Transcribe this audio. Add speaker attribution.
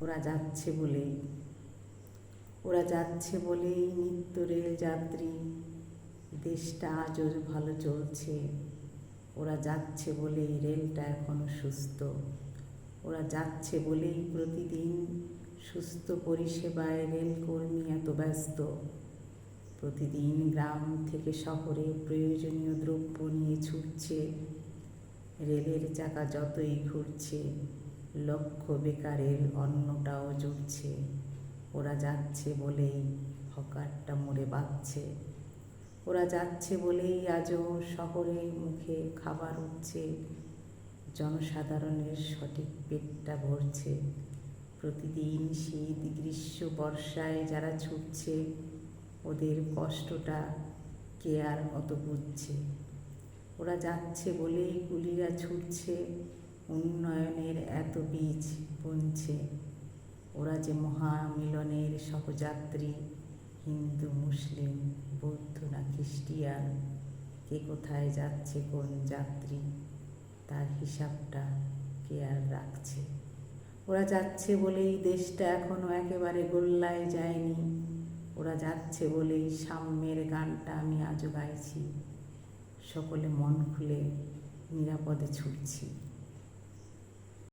Speaker 1: ওরা যাচ্ছে বলেই। ওরা যাচ্ছে বলেই নিত্য রেল যাত্রী। দেশটা আজও ভালো চলছে। ওরা যাচ্ছে বলেই রেলটা এখনও সুস্থ। ওরা যাচ্ছে বলেই প্রতিদিন সুস্থ পরিষেবায় রেলকর্মী এত ব্যস্ত। প্রতিদিন গ্রাম থেকে শহরে প্রয়োজনীয় দ্রব্য নিয়ে ছুটছে। রেলের চাকা যতই ঘুরছে লক্ষ বেকারের অন্নটাও জুটছে। ওরা যাচ্ছে বলেই হকারটা মরে বাঁচছে। ওরা যাচ্ছে বলেই আজও শহরে মুখে খাবার উঠছে। জনসাধারণের সঠিক পেটটা ভরছে। প্রতিদিন শীত, গ্রীষ্ম, বর্ষায় যারা ছুটছে, ওদের কষ্টটা কে আর অত বুঝছে? ওরা যাচ্ছে বলেই কুলিরা ছুটছে। উন্নয়নের এত বীজ বুনছে। ওরা যে মহামিলনের সহযাত্রী, হিন্দু, মুসলিম, বৌদ্ধ না খ্রিস্টিয়ান, কে কোথায় যাচ্ছে, কোন যাত্রী, তার হিসাবটা কে আর রাখছে? ওরা যাচ্ছে বলেই দেশটা এখনও একেবারে গোল্লায় যায়নি। ওরা যাচ্ছে বলেই সাম্যের গানটা আমি আজও গাইছি। সকলে মন খুলে নিরাপদে ছুটছি।